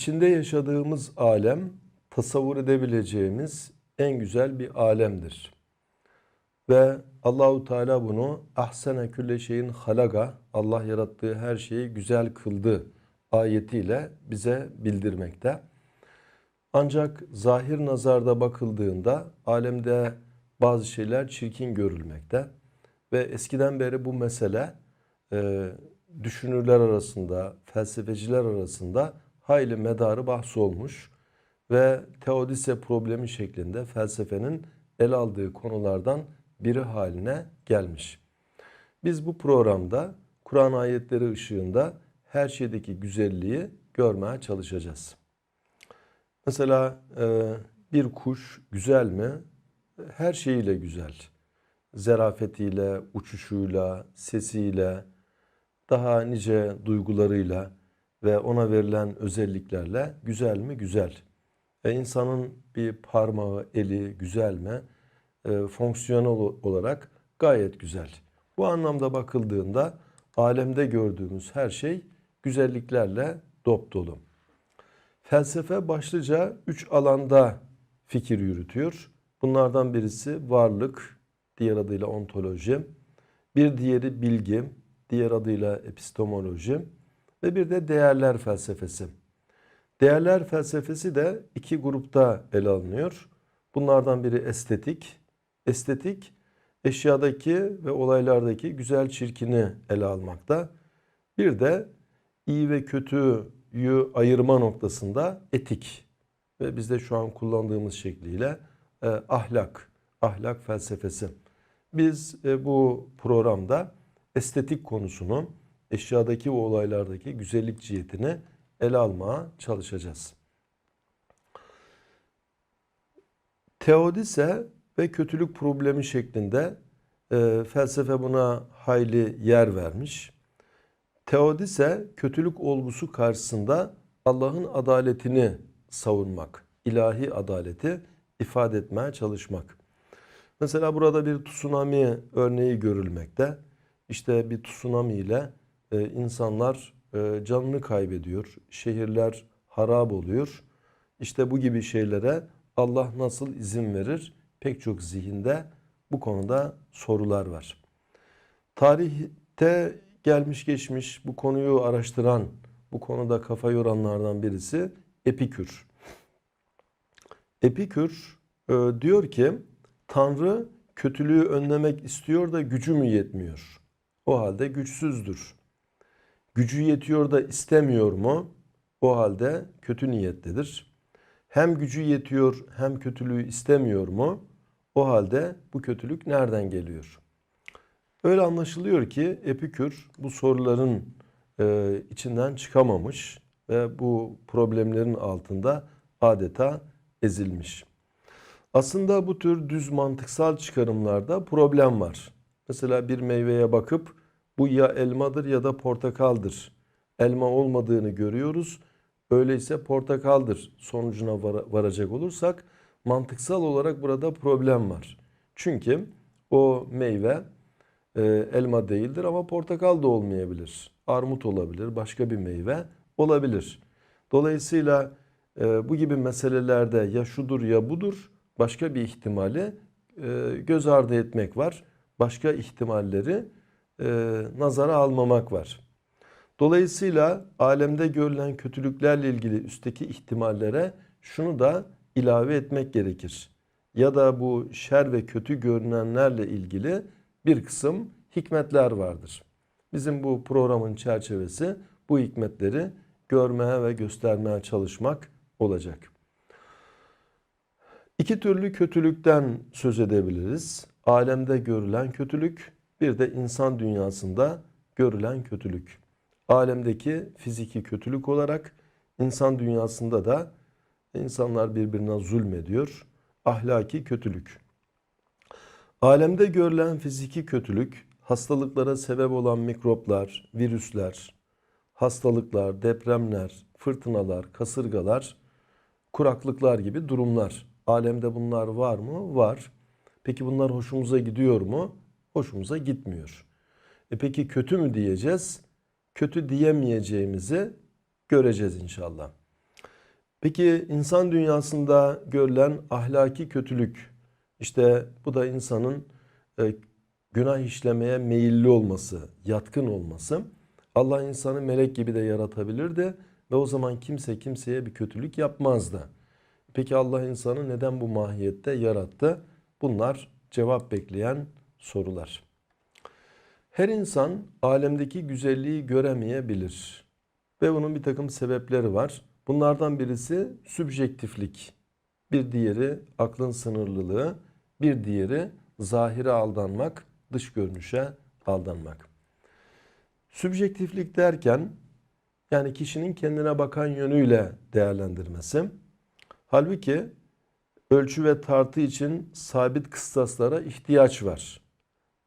içinde yaşadığımız alem tasavvur edebileceğimiz en güzel bir alemdir. Ve Allahu Teala bunu ahsene külle şeyin halaga Allah yarattığı her şeyi güzel kıldı ayetiyle bize bildirmekte. Ancak zahir nazarda bakıldığında alemde bazı şeyler çirkin görülmekte ve eskiden beri bu mesele e, düşünürler arasında, felsefeciler arasında hayli medarı bahs olmuş ve teodise problemi şeklinde felsefenin el aldığı konulardan biri haline gelmiş. Biz bu programda Kur'an ayetleri ışığında her şeydeki güzelliği görmeye çalışacağız. Mesela e, bir kuş güzel mi? Her şeyiyle güzel. Zerafetiyle, uçuşuyla, sesiyle, daha nice duygularıyla ve ona verilen özelliklerle güzel mi? Güzel. E, insanın bir parmağı, eli güzel mi? E, fonksiyonel olarak gayet güzel. Bu anlamda bakıldığında alemde gördüğümüz her şey güzelliklerle dop dolu. Felsefe başlıca üç alanda fikir yürütüyor. Bunlardan birisi varlık, diğer adıyla ontoloji. Bir diğeri bilgi, diğer adıyla epistemoloji. Ve bir de değerler felsefesi. Değerler felsefesi de iki grupta ele alınıyor. Bunlardan biri estetik. Estetik, eşyadaki ve olaylardaki güzel çirkini ele almakta. Bir de iyi ve kötüyü ayırma noktasında etik ve bizde şu an kullandığımız şekliyle e, ahlak, ahlak felsefesi. Biz e, bu programda estetik konusunu, eşyadaki ve olaylardaki güzellik cihetini ele almaya çalışacağız. Teodise ve kötülük problemi şeklinde e, felsefe buna hayli yer vermiş. Teodise kötülük olgusu karşısında Allah'ın adaletini savunmak, ilahi adaleti ifade etmeye çalışmak. Mesela burada bir tsunami örneği görülmekte. İşte bir tsunami ile e, insanlar canını kaybediyor, şehirler harap oluyor. İşte bu gibi şeylere Allah nasıl izin verir? Pek çok zihinde bu konuda sorular var. Tarihte gelmiş geçmiş bu konuyu araştıran, bu konuda kafa yoranlardan birisi Epikür. Epikür e, diyor ki Tanrı kötülüğü önlemek istiyor da gücü mü yetmiyor? O halde güçsüzdür. Gücü yetiyor da istemiyor mu? O halde kötü niyetlidir. Hem gücü yetiyor hem kötülüğü istemiyor mu? O halde bu kötülük nereden geliyor? Öyle anlaşılıyor ki Epikür bu soruların e, içinden çıkamamış ve bu problemlerin altında adeta ezilmiş. Aslında bu tür düz mantıksal çıkarımlarda problem var. Mesela bir meyveye bakıp bu ya elmadır ya da portakaldır. Elma olmadığını görüyoruz. Öyleyse portakaldır sonucuna varacak olursak mantıksal olarak burada problem var. Çünkü o meyve e, elma değildir ama portakal da olmayabilir. Armut olabilir, başka bir meyve olabilir. Dolayısıyla e, bu gibi meselelerde ya şudur ya budur başka bir ihtimali e, göz ardı etmek var. Başka ihtimalleri e, nazara almamak var. Dolayısıyla alemde görülen kötülüklerle ilgili üstteki ihtimallere şunu da ilave etmek gerekir. Ya da bu şer ve kötü görünenlerle ilgili bir kısım hikmetler vardır. Bizim bu programın çerçevesi bu hikmetleri görmeye ve göstermeye çalışmak olacak. İki türlü kötülükten söz edebiliriz. Alemde görülen kötülük, bir de insan dünyasında görülen kötülük. Alemdeki fiziki kötülük olarak insan dünyasında da insanlar birbirine zulmediyor. Ahlaki kötülük. Alemde görülen fiziki kötülük, hastalıklara sebep olan mikroplar, virüsler, hastalıklar, depremler, fırtınalar, kasırgalar, kuraklıklar gibi durumlar. Alemde bunlar var mı? Var. Peki bunlar hoşumuza gidiyor mu? Hoşumuza gitmiyor. E peki kötü mü diyeceğiz? Kötü diyemeyeceğimizi göreceğiz inşallah. Peki insan dünyasında görülen ahlaki kötülük, işte bu da insanın e, günah işlemeye meyilli olması, yatkın olması. Allah insanı melek gibi de yaratabilirdi ve o zaman kimse kimseye bir kötülük yapmazdı. Peki Allah insanı neden bu mahiyette yarattı? Bunlar cevap bekleyen sorular. Her insan alemdeki güzelliği göremeyebilir. Ve bunun bir takım sebepleri var. Bunlardan birisi sübjektiflik. Bir diğeri aklın sınırlılığı. Bir diğeri zahire aldanmak, dış görünüşe aldanmak. Sübjektiflik derken yani kişinin kendine bakan yönüyle değerlendirmesi. Halbuki ölçü ve tartı için sabit kıstaslara ihtiyaç var.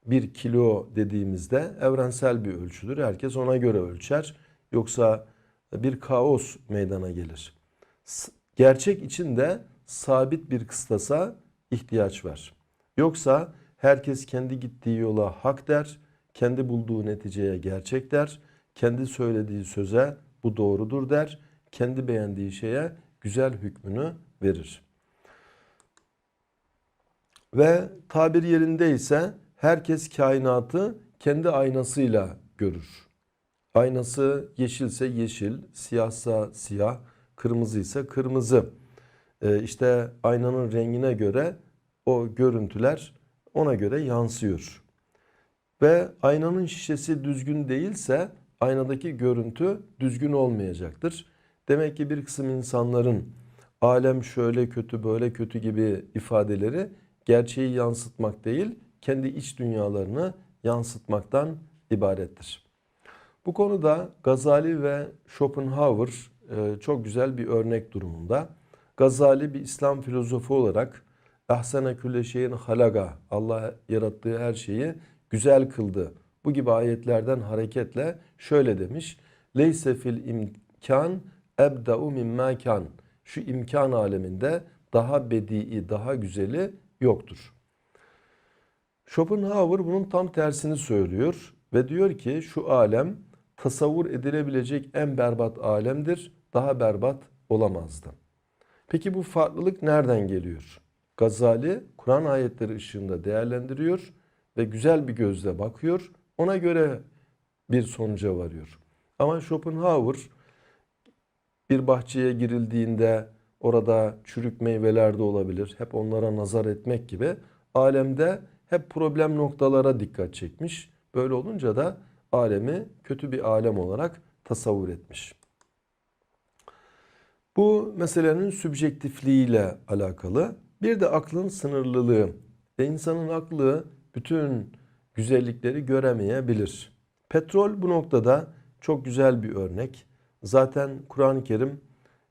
Bir kilo dediğimizde evrensel bir ölçüdür. Herkes ona göre ölçer. Yoksa bir kaos meydana gelir. Gerçek için de sabit bir kıstasa ihtiyaç var. Yoksa herkes kendi gittiği yola hak der, kendi bulduğu neticeye gerçek der, kendi söylediği söze bu doğrudur der, kendi beğendiği şeye güzel hükmünü verir. Ve tabir yerinde ise herkes kainatı kendi aynasıyla görür. Aynası yeşilse yeşil, siyahsa siyah, kırmızı ise kırmızı. Ee, işte aynanın rengine göre o görüntüler ona göre yansıyor. Ve aynanın şişesi düzgün değilse aynadaki görüntü düzgün olmayacaktır. Demek ki bir kısım insanların alem şöyle kötü böyle kötü gibi ifadeleri gerçeği yansıtmak değil, kendi iç dünyalarını yansıtmaktan ibarettir. Bu konuda Gazali ve Schopenhauer e, çok güzel bir örnek durumunda. Gazali bir İslam filozofu olarak ahsene külle şeyin halaga Allah yarattığı her şeyi güzel kıldı. Bu gibi ayetlerden hareketle şöyle demiş. Leyse fil imkan ebda'u mimma. Şu imkan aleminde daha bedii, daha güzeli yoktur. Schopenhauer bunun tam tersini söylüyor ve diyor ki şu alem tasavvur edilebilecek en berbat alemdir. Daha berbat olamazdı. Peki bu farklılık nereden geliyor? Gazali Kur'an ayetleri ışığında değerlendiriyor ve güzel bir gözle bakıyor. Ona göre bir sonuca varıyor. Ama Schopenhauer bir bahçeye girildiğinde orada çürük meyveler de olabilir. Hep onlara nazar etmek gibi alemde hep problem noktalara dikkat çekmiş. Böyle olunca da alemi kötü bir alem olarak tasavvur etmiş. Bu meselenin sübjektifliğiyle alakalı. Bir de aklın sınırlılığı. E insanın aklı bütün güzellikleri göremeyebilir. Petrol bu noktada çok güzel bir örnek. Zaten Kur'an-ı Kerim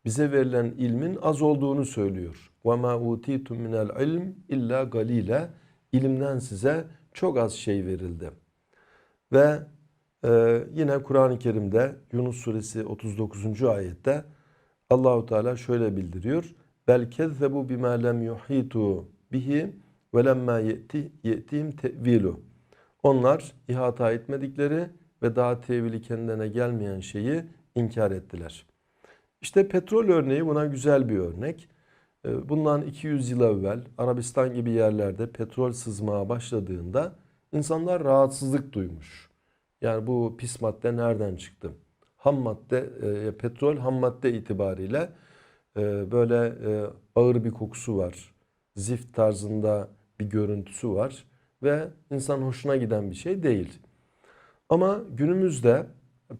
bize verilen ilmin az olduğunu söylüyor. وَمَا اُوتِيتُم مِنَ الْعِلْمِ illa galile İlimden size çok az şey verildi. Ve ee, yine Kur'an-ı Kerim'de Yunus suresi 39. ayette Allahu Teala şöyle bildiriyor. Bel kezzebu bima lem yuhitu bihi ve lemma yeti yetim tevilu. Onlar ihata etmedikleri ve daha tevili kendine gelmeyen şeyi inkar ettiler. İşte petrol örneği buna güzel bir örnek. Ee, bundan 200 yıl evvel Arabistan gibi yerlerde petrol sızmaya başladığında insanlar rahatsızlık duymuş. Yani bu pis madde nereden çıktı? Ham madde, e, petrol ham madde itibariyle e, böyle e, ağır bir kokusu var. Zift tarzında bir görüntüsü var ve insan hoşuna giden bir şey değil. Ama günümüzde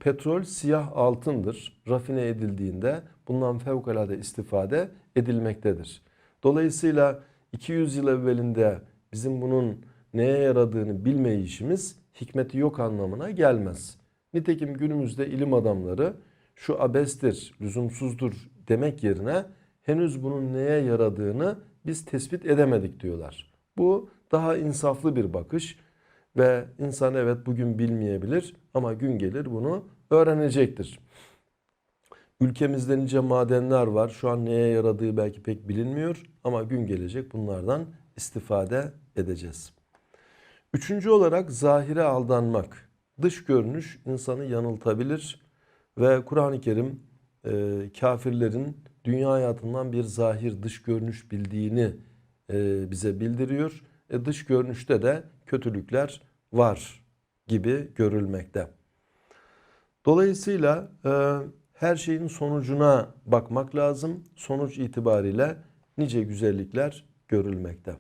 petrol siyah altındır. Rafine edildiğinde bundan fevkalade istifade edilmektedir. Dolayısıyla 200 yıl evvelinde bizim bunun neye yaradığını bilmeyişimiz hikmeti yok anlamına gelmez. Nitekim günümüzde ilim adamları şu abestir, lüzumsuzdur demek yerine henüz bunun neye yaradığını biz tespit edemedik diyorlar. Bu daha insaflı bir bakış ve insan evet bugün bilmeyebilir ama gün gelir bunu öğrenecektir. Ülkemizde nice madenler var. Şu an neye yaradığı belki pek bilinmiyor ama gün gelecek bunlardan istifade edeceğiz. Üçüncü olarak zahire aldanmak. Dış görünüş insanı yanıltabilir ve Kur'an-ı Kerim e, kafirlerin dünya hayatından bir zahir dış görünüş bildiğini e, bize bildiriyor. E, dış görünüşte de kötülükler var gibi görülmekte. Dolayısıyla e, her şeyin sonucuna bakmak lazım. Sonuç itibariyle nice güzellikler görülmekte.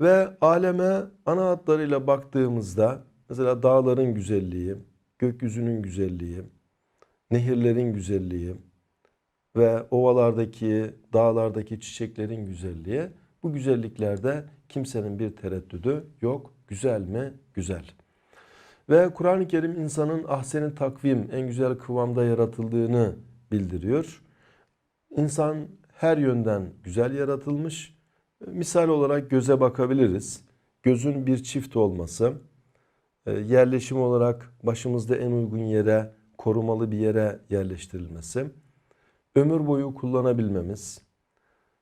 Ve aleme ana hatlarıyla baktığımızda mesela dağların güzelliği, gökyüzünün güzelliği, nehirlerin güzelliği ve ovalardaki, dağlardaki çiçeklerin güzelliği bu güzelliklerde kimsenin bir tereddüdü yok. Güzel mi? Güzel. Ve Kur'an-ı Kerim insanın ahseni takvim, en güzel kıvamda yaratıldığını bildiriyor. İnsan her yönden güzel yaratılmış. Misal olarak göze bakabiliriz. Gözün bir çift olması, e, yerleşim olarak başımızda en uygun yere, korumalı bir yere yerleştirilmesi, ömür boyu kullanabilmemiz,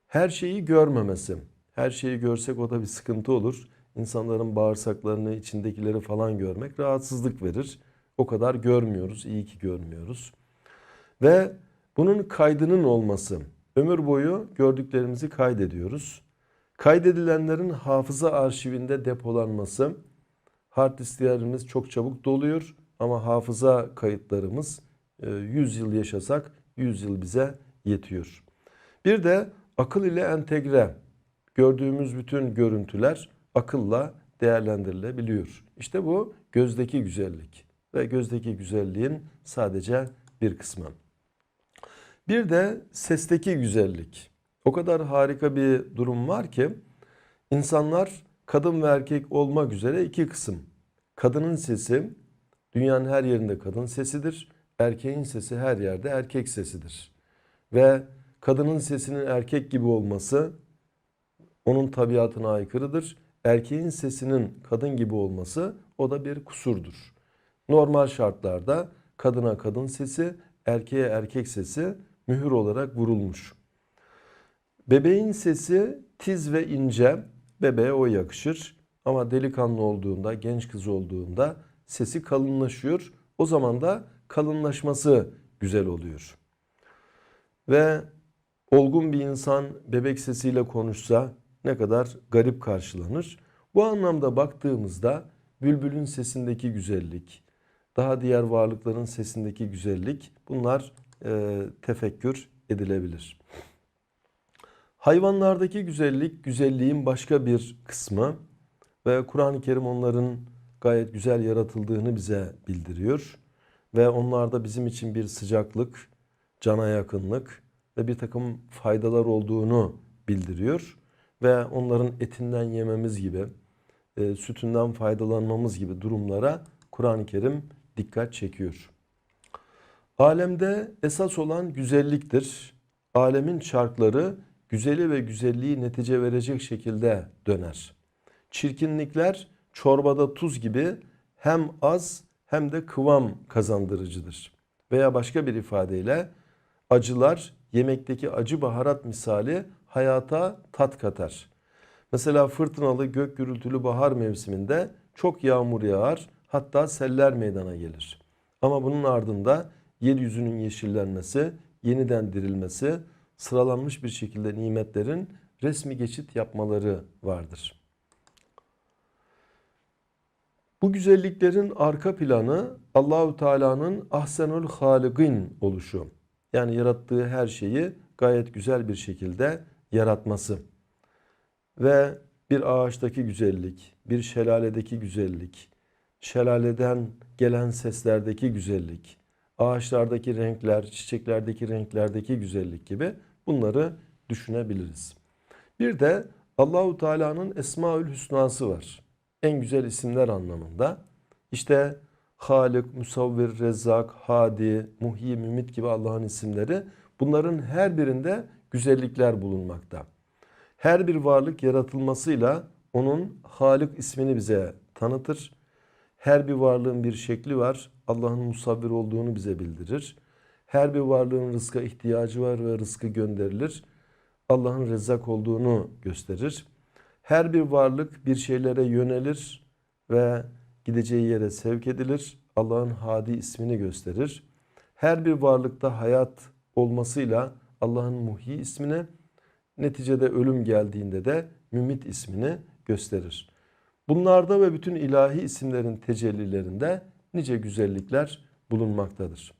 her şeyi görmemesi. Her şeyi görsek o da bir sıkıntı olur. İnsanların bağırsaklarını, içindekileri falan görmek rahatsızlık verir. O kadar görmüyoruz, iyi ki görmüyoruz. Ve bunun kaydının olması, ömür boyu gördüklerimizi kaydediyoruz. Kaydedilenlerin hafıza arşivinde depolanması, hard disklerimiz çok çabuk doluyor ama hafıza kayıtlarımız 100 yıl yaşasak 100 yıl bize yetiyor. Bir de akıl ile entegre gördüğümüz bütün görüntüler akılla değerlendirilebiliyor. İşte bu gözdeki güzellik ve gözdeki güzelliğin sadece bir kısmı. Bir de sesteki güzellik. O kadar harika bir durum var ki insanlar kadın ve erkek olmak üzere iki kısım. Kadının sesi dünyanın her yerinde kadın sesidir. Erkeğin sesi her yerde erkek sesidir. Ve kadının sesinin erkek gibi olması onun tabiatına aykırıdır. Erkeğin sesinin kadın gibi olması o da bir kusurdur. Normal şartlarda kadına kadın sesi, erkeğe erkek sesi mühür olarak vurulmuş. Bebeğin sesi tiz ve ince, bebeğe o yakışır. Ama delikanlı olduğunda, genç kız olduğunda sesi kalınlaşıyor. O zaman da kalınlaşması güzel oluyor. Ve olgun bir insan bebek sesiyle konuşsa ne kadar garip karşılanır. Bu anlamda baktığımızda bülbülün sesindeki güzellik, daha diğer varlıkların sesindeki güzellik bunlar e, tefekkür edilebilir. Hayvanlardaki güzellik güzelliğin başka bir kısmı ve Kur'an-ı Kerim onların gayet güzel yaratıldığını bize bildiriyor. Ve onlarda bizim için bir sıcaklık, cana yakınlık ve bir takım faydalar olduğunu bildiriyor. Ve onların etinden yememiz gibi, e, sütünden faydalanmamız gibi durumlara Kur'an-ı Kerim dikkat çekiyor. Alemde esas olan güzelliktir. Alemin çarkları güzeli ve güzelliği netice verecek şekilde döner. Çirkinlikler çorbada tuz gibi hem az hem de kıvam kazandırıcıdır. Veya başka bir ifadeyle acılar yemekteki acı baharat misali hayata tat katar. Mesela fırtınalı gök gürültülü bahar mevsiminde çok yağmur yağar hatta seller meydana gelir. Ama bunun ardında yeryüzünün yeşillenmesi, yeniden dirilmesi, sıralanmış bir şekilde nimetlerin resmi geçit yapmaları vardır. Bu güzelliklerin arka planı Allahü Teala'nın ahsenul haligin oluşu. Yani yarattığı her şeyi gayet güzel bir şekilde yaratması. Ve bir ağaçtaki güzellik, bir şelaledeki güzellik, şelaleden gelen seslerdeki güzellik, ağaçlardaki renkler, çiçeklerdeki renklerdeki güzellik gibi bunları düşünebiliriz. Bir de Allahu Teala'nın Esmaül Hüsnası var. En güzel isimler anlamında. İşte Halik, Musavvir, Rezzak, Hadi, Muhyi, Mümit gibi Allah'ın isimleri bunların her birinde güzellikler bulunmakta. Her bir varlık yaratılmasıyla onun Halik ismini bize tanıtır. Her bir varlığın bir şekli var. Allah'ın musavvir olduğunu bize bildirir. Her bir varlığın rızka ihtiyacı var ve rızkı gönderilir. Allah'ın rezzak olduğunu gösterir. Her bir varlık bir şeylere yönelir ve gideceği yere sevk edilir. Allah'ın hadi ismini gösterir. Her bir varlıkta hayat olmasıyla Allah'ın Muhyi ismini, neticede ölüm geldiğinde de Mümit ismini gösterir. Bunlarda ve bütün ilahi isimlerin tecellilerinde nice güzellikler bulunmaktadır.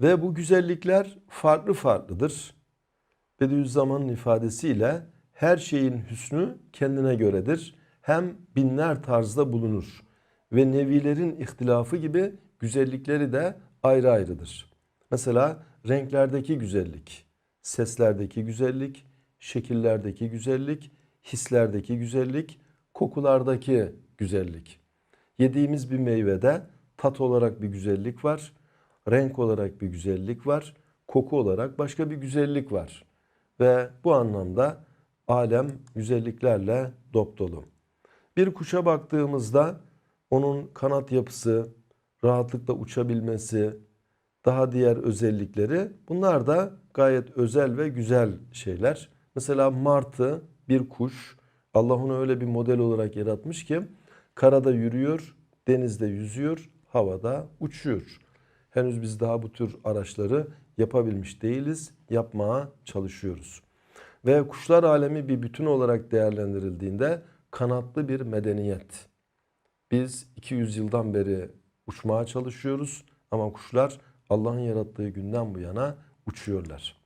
Ve bu güzellikler farklı farklıdır. Bediüzzaman'ın ifadesiyle her şeyin hüsnü kendine göredir. Hem binler tarzda bulunur. Ve nevilerin ihtilafı gibi güzellikleri de ayrı ayrıdır. Mesela renklerdeki güzellik, seslerdeki güzellik, şekillerdeki güzellik, hislerdeki güzellik, kokulardaki güzellik. Yediğimiz bir meyvede tat olarak bir güzellik var, renk olarak bir güzellik var, koku olarak başka bir güzellik var. Ve bu anlamda alem güzelliklerle dop. Bir kuşa baktığımızda onun kanat yapısı, rahatlıkla uçabilmesi, daha diğer özellikleri bunlar da gayet özel ve güzel şeyler. Mesela martı bir kuş. Allah onu öyle bir model olarak yaratmış ki karada yürüyor, denizde yüzüyor, havada uçuyor. Henüz biz daha bu tür araçları yapabilmiş değiliz. Yapmaya çalışıyoruz. Ve kuşlar alemi bir bütün olarak değerlendirildiğinde kanatlı bir medeniyet. Biz 200 yıldan beri uçmaya çalışıyoruz ama kuşlar Allah'ın yarattığı günden bu yana uçuyorlar.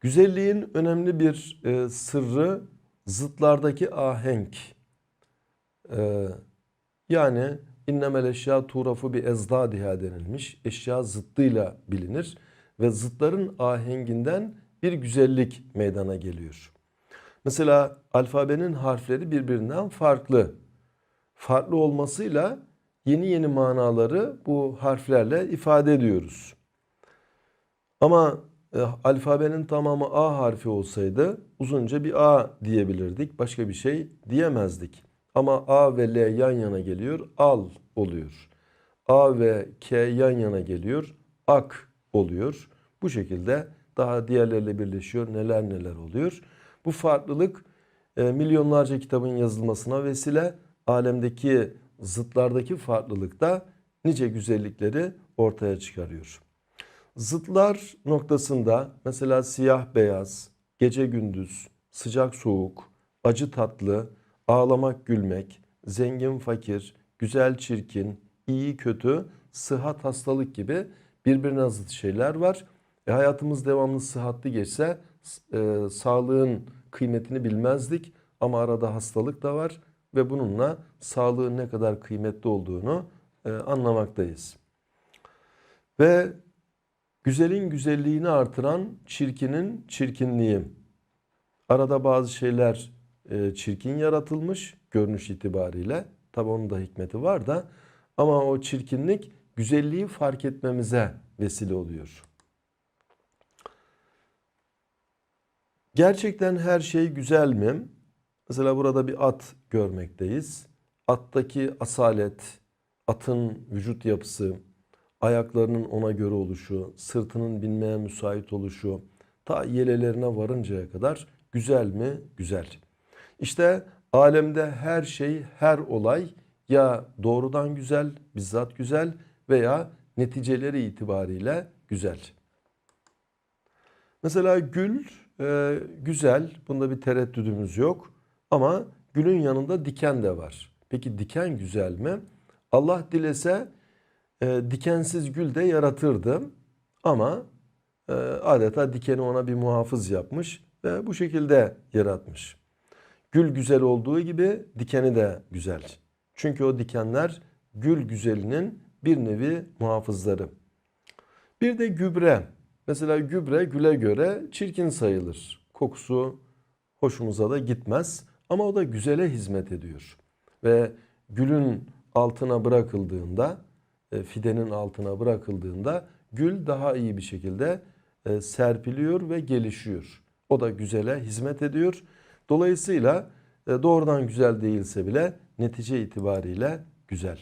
Güzelliğin önemli bir e, sırrı zıtlardaki ahenk. E, yani innemel eşya turafu bir ezdadiha denilmiş. Eşya zıttıyla bilinir ve zıtların ahenginden bir güzellik meydana geliyor. Mesela alfabenin harfleri birbirinden farklı. Farklı olmasıyla yeni yeni manaları bu harflerle ifade ediyoruz. Ama e, alfabenin tamamı A harfi olsaydı uzunca bir A diyebilirdik. Başka bir şey diyemezdik. Ama A ve L yan yana geliyor, al oluyor. A ve K yan yana geliyor, ak oluyor. Bu şekilde daha diğerleriyle birleşiyor, neler neler oluyor. Bu farklılık e, milyonlarca kitabın yazılmasına vesile, alemdeki zıtlardaki farklılık da nice güzellikleri ortaya çıkarıyor. Zıtlar noktasında mesela siyah beyaz, gece gündüz, sıcak soğuk, acı tatlı, ağlamak gülmek, zengin fakir, güzel çirkin, iyi kötü, sıhhat hastalık gibi birbirine zıt şeyler var. E hayatımız devamlı sıhhatli geçse e, sağlığın kıymetini bilmezdik ama arada hastalık da var ve bununla sağlığın ne kadar kıymetli olduğunu e, anlamaktayız. Ve güzelin güzelliğini artıran çirkinin çirkinliği. Arada bazı şeyler e, çirkin yaratılmış görünüş itibariyle. Tabi onun da hikmeti var da ama o çirkinlik güzelliği fark etmemize vesile oluyor. Gerçekten her şey güzel mi? Mesela burada bir at görmekteyiz. Attaki asalet, atın vücut yapısı, ayaklarının ona göre oluşu, sırtının binmeye müsait oluşu, ta yelelerine varıncaya kadar güzel mi? Güzel. İşte alemde her şey, her olay ya doğrudan güzel, bizzat güzel veya neticeleri itibariyle güzel. Mesela gül e, güzel, bunda bir tereddüdümüz yok. Ama gülün yanında diken de var. Peki diken güzel mi? Allah dilese e, dikensiz gül de yaratırdı. Ama e, adeta dikeni ona bir muhafız yapmış ve bu şekilde yaratmış. Gül güzel olduğu gibi dikeni de güzel. Çünkü o dikenler gül güzelinin bir nevi muhafızları. Bir de gübre. Mesela gübre güle göre çirkin sayılır. Kokusu hoşumuza da gitmez. Ama o da güzele hizmet ediyor. Ve gülün altına bırakıldığında, e, fidenin altına bırakıldığında gül daha iyi bir şekilde e, serpiliyor ve gelişiyor. O da güzele hizmet ediyor. Dolayısıyla e, doğrudan güzel değilse bile netice itibariyle güzel.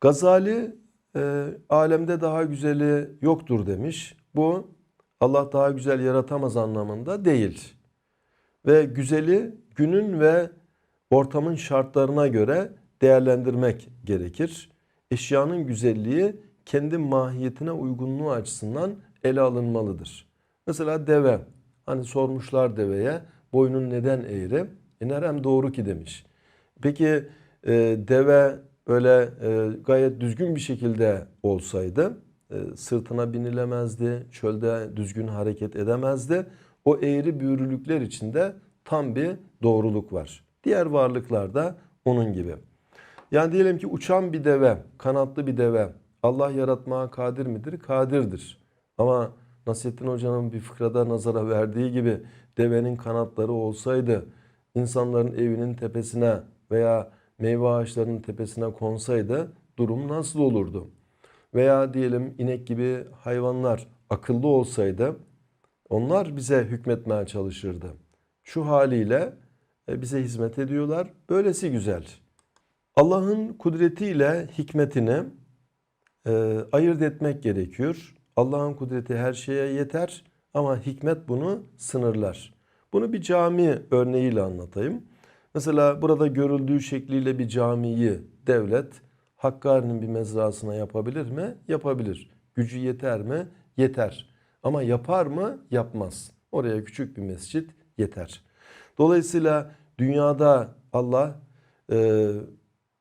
Gazali alemde daha güzeli yoktur demiş. Bu Allah daha güzel yaratamaz anlamında değil ve güzeli günün ve ortamın şartlarına göre değerlendirmek gerekir. Eşyanın güzelliği kendi mahiyetine uygunluğu açısından ele alınmalıdır. Mesela deve. Hani sormuşlar deveye boynun neden eğri? E nerem doğru ki demiş. Peki e, deve böyle e, gayet düzgün bir şekilde olsaydı e, sırtına binilemezdi, çölde düzgün hareket edemezdi. O eğri büğrülükler içinde tam bir doğruluk var. Diğer varlıklarda onun gibi. Yani diyelim ki uçan bir deve, kanatlı bir deve Allah yaratmaya kadir midir? Kadirdir. Ama Nasrettin Hoca'nın bir fıkrada nazara verdiği gibi devenin kanatları olsaydı insanların evinin tepesine veya meyve ağaçlarının tepesine konsaydı durum nasıl olurdu? Veya diyelim inek gibi hayvanlar akıllı olsaydı onlar bize hükmetmeye çalışırdı. Şu haliyle e, bize hizmet ediyorlar. Böylesi güzel. Allah'ın kudretiyle hikmetini e, ayırt etmek gerekiyor. Allah'ın kudreti her şeye yeter ama hikmet bunu sınırlar. Bunu bir cami örneğiyle anlatayım. Mesela burada görüldüğü şekliyle bir camiyi devlet Hakkari'nin bir mezrasına yapabilir mi? Yapabilir. Gücü yeter mi? Yeter. Ama yapar mı? Yapmaz. Oraya küçük bir mescit yeter. Dolayısıyla dünyada Allah e,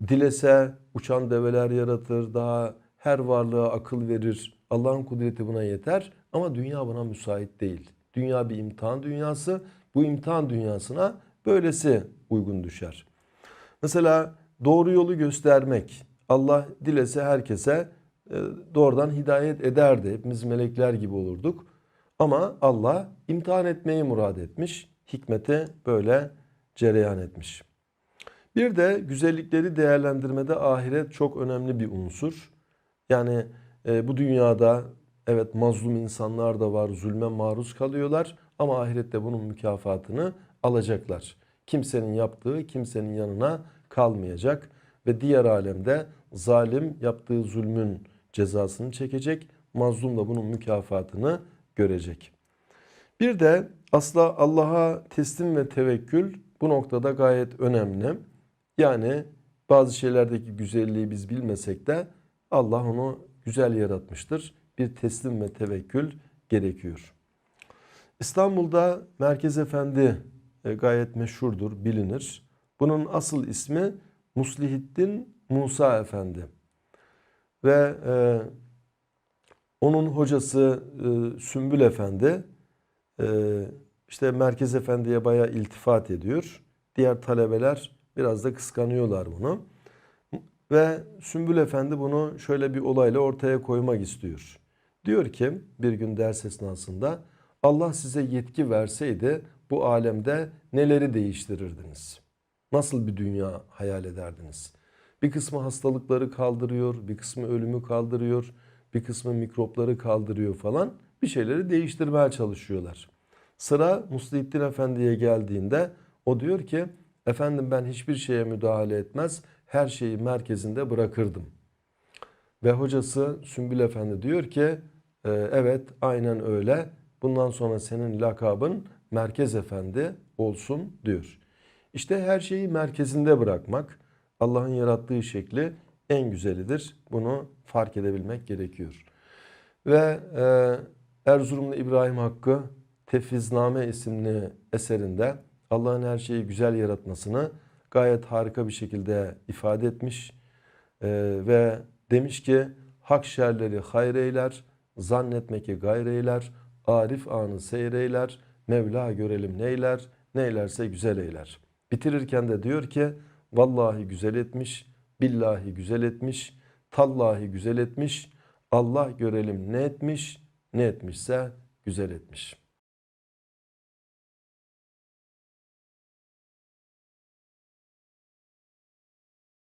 dilese uçan develer yaratır, daha her varlığa akıl verir. Allah'ın kudreti buna yeter ama dünya buna müsait değil. Dünya bir imtihan dünyası. Bu imtihan dünyasına böylesi uygun düşer. Mesela doğru yolu göstermek. Allah dilese herkese doğrudan hidayet ederdi. Hepimiz melekler gibi olurduk. Ama Allah imtihan etmeyi murad etmiş. Hikmete böyle cereyan etmiş. Bir de güzellikleri değerlendirmede ahiret çok önemli bir unsur. Yani e, bu dünyada evet mazlum insanlar da var, zulme maruz kalıyorlar ama ahirette bunun mükafatını alacaklar. Kimsenin yaptığı kimsenin yanına kalmayacak ve diğer alemde zalim yaptığı zulmün cezasını çekecek, mazlum da bunun mükafatını görecek. Bir de asla Allah'a teslim ve tevekkül bu noktada gayet önemli. Yani bazı şeylerdeki güzelliği biz bilmesek de Allah onu güzel yaratmıştır. Bir teslim ve tevekkül gerekiyor. İstanbul'da Merkez Efendi e, gayet meşhurdur, bilinir. Bunun asıl ismi Muslihiddin Musa Efendi. Ve e, onun hocası e, Sümbül Efendi e, işte Merkez Efendi'ye bayağı iltifat ediyor. Diğer talebeler biraz da kıskanıyorlar bunu. Ve Sümbül Efendi bunu şöyle bir olayla ortaya koymak istiyor. Diyor ki bir gün ders esnasında Allah size yetki verseydi bu alemde neleri değiştirirdiniz? Nasıl bir dünya hayal ederdiniz? Bir kısmı hastalıkları kaldırıyor, bir kısmı ölümü kaldırıyor, bir kısmı mikropları kaldırıyor falan. Bir şeyleri değiştirmeye çalışıyorlar. Sıra Muslihattin Efendi'ye geldiğinde o diyor ki efendim ben hiçbir şeye müdahale etmez her şeyi merkezinde bırakırdım. Ve hocası Sümbül Efendi diyor ki e, evet aynen öyle bundan sonra senin lakabın Merkez Efendi olsun diyor. İşte her şeyi merkezinde bırakmak Allah'ın yarattığı şekli en güzelidir. Bunu fark edebilmek gerekiyor. Ve e, Erzurumlu İbrahim Hakkı Tefvizname isimli eserinde Allah'ın her şeyi güzel yaratmasını gayet harika bir şekilde ifade etmiş. E, ve demiş ki hak şerleri hayreyler, zannetme ki gayreyler, arif anı seyreyler, Mevla görelim neyler, neylerse güzel eyler. Bitirirken de diyor ki vallahi güzel etmiş, billahi güzel etmiş, tallahi güzel etmiş, Allah görelim ne etmiş, ne etmişse güzel etmiş.''